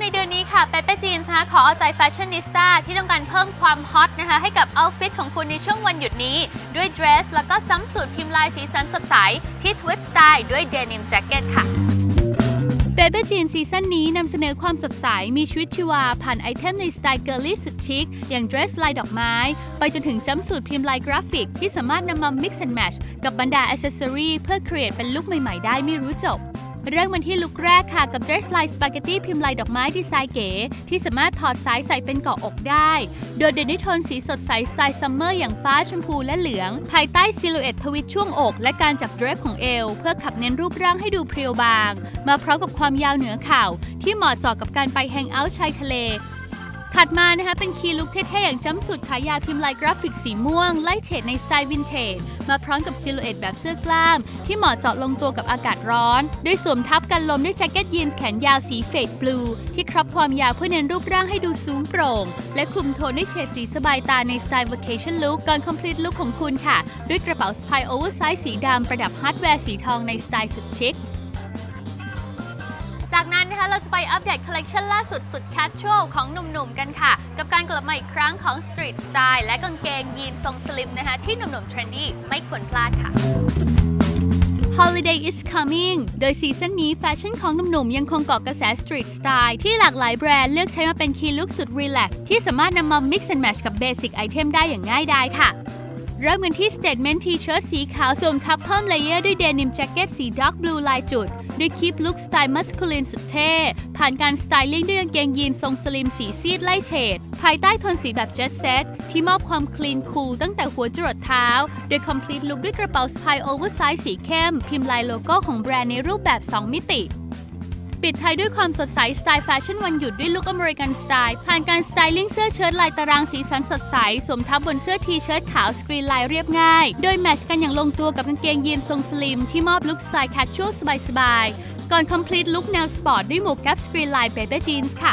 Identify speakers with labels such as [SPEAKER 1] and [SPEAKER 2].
[SPEAKER 1] ในเดือนนี้ค่ะเปเป้จีนนะคะขอเอาใจแฟชั่นนิสต้าที่ต้องการเพิ่มความฮอตนะคะให้กับเอาฟิตของคุณในช่วงวันหยุดนี้ ด้วยเดรส แล้วก็จัมสูทพิมพ์ลายสีสันสดใส ที่ทวิสต์สไตล์ด้วยเดนิมแจ็คเก็ตค่ะเบเบจีนซีซั่นนี้นำเสนอความสดใส มีชีวิตชีวา ผ่านไอเทมในสไตล์เกิร์ลี่สุดชิค อย่างเดรสลายดอกไม้ ไปจนถึงจัมสูทพิมพ์ลายกราฟิก ที่สามารถนำมา mix and match กับบรรดาอ c เซสซอรีเพื่อ create เป็นลุคใหม่ ๆ ได้ไม่รู้จบ เริ่มกันที่ลุคแรกค่ะกับเดรสลายสปาเกตตี้พิมพ์ลายดอกไม้ดีไซน์เก๋ ที่สามารถถอดสายใส่เป็นเกาะอกได้ โดดเด่นด้วยโทนสีสดใสสไตล์ซัมเมอร์อย่างฟ้าชมพูและเหลือง ภายใต้ซิลูเอตทวิตช่วงอก และการจับเดรสของเอว เพื่อขับเน้นรูปร่างให้ดูเพรียวบาง มาพร้อมกับความยาวเหนือเข่าที่เหมาะเจาะกับการไปแฮงเอาท์ชายทะเล ถัดมานะคะเป็นคีย์ลุคเท่ๆอย่างจัมป์สูทขายาวพิมพ์ลายกราฟิกสีม่วง ไล่เฉดในสไตล์วินเทจ มาพร้อมกับซิลูเอตแบบเสื้อกล้าม ที่เหมาะเจาะลงตัวกับอากาศร้อนด้วยสวมทับกันลมด้วยแจ็คเก็ตยีนส์แขนยาวสีเฟดบลูที่ครอบความยาวเพื่อเน้นรูปร่างให้ดูสูงโปร่ง และคลุมโทนด้วยเฉดสีสบายตาในสไตล์ vacation look ก่อน complete look ของคุณค่ะ ด้วยกระเป๋าสะพายโอเวอร์ไซส์สีดำประดับฮาร์ดแวร์สีทองในสไตล์สุดชิค จากนั้นนะคะเราจะไปอัปเดตคอลเลกชันล่าสุดสุดแคชชวลของหนุ่มๆกันค่ะ กับการกลับมาอีกครั้งของ Street Style และกางเกงยีนทรงสลิมนะคะที่หนุ่มๆเทรนดี้ไม่ควรพลาดค่ะ Holiday is coming โดยซีซั่นนี้แฟชั่นของหนุ่มๆยังคงเกาะกระแส Street Style ที่หลากหลายแบรนด์เลือกใช้มาเป็นคีย์ลุคสุดรีแลกที่สามารถนำมา mix and match กับเบสิกไอเทมได้อย่างง่ายดายค่ะ เริ่มกันที่ Statement T-shirt สีขาวสวมทับเพิ่มเลเยอร์ด้วยเดนิมแจ็คเก็ตสี Dark Blue ลายจุดด้วยคีปลุคสไตล์มัสคูลินสุดเท่ ผ่านการสไตลิ่งด้วยกางเกงยีนทรงสลิมสีซีดไล่เฉด ภายใต้โทนสีแบบเจ็ตเซตที่มอบความคลีนคูลตั้งแต่หัวจรดเท้า โดย complete look ด้วยกระเป๋าสะพายโอเวอร์ไซส์สีเข้ม พิมพ์ลายโลโก้ของแบรนด์ในรูปแบบ 2 มิติ ปิดท้ายด้วยความสดใสสไตล์แฟชั่นวันหยุดด้วยลุคอเมริกันสไตล์ ผ่านการสไตลิ่งเสื้อเชิ้ตลายตารางสีสันสดใส สวมทับบนเสื้อทีเชิ้ตขาวสกรีนลายเรียบง่าย โดยแมชกันอย่างลงตัวกับกางเกงยีนทรงสลิมที่มอบลุคสไตล์แคชชวลสบายๆ ก่อนคอมพลีทลุคแนวสปอร์ตด้วยหมวกแก๊ปสกรีนลายเบเบ้จีนส์ค่ะ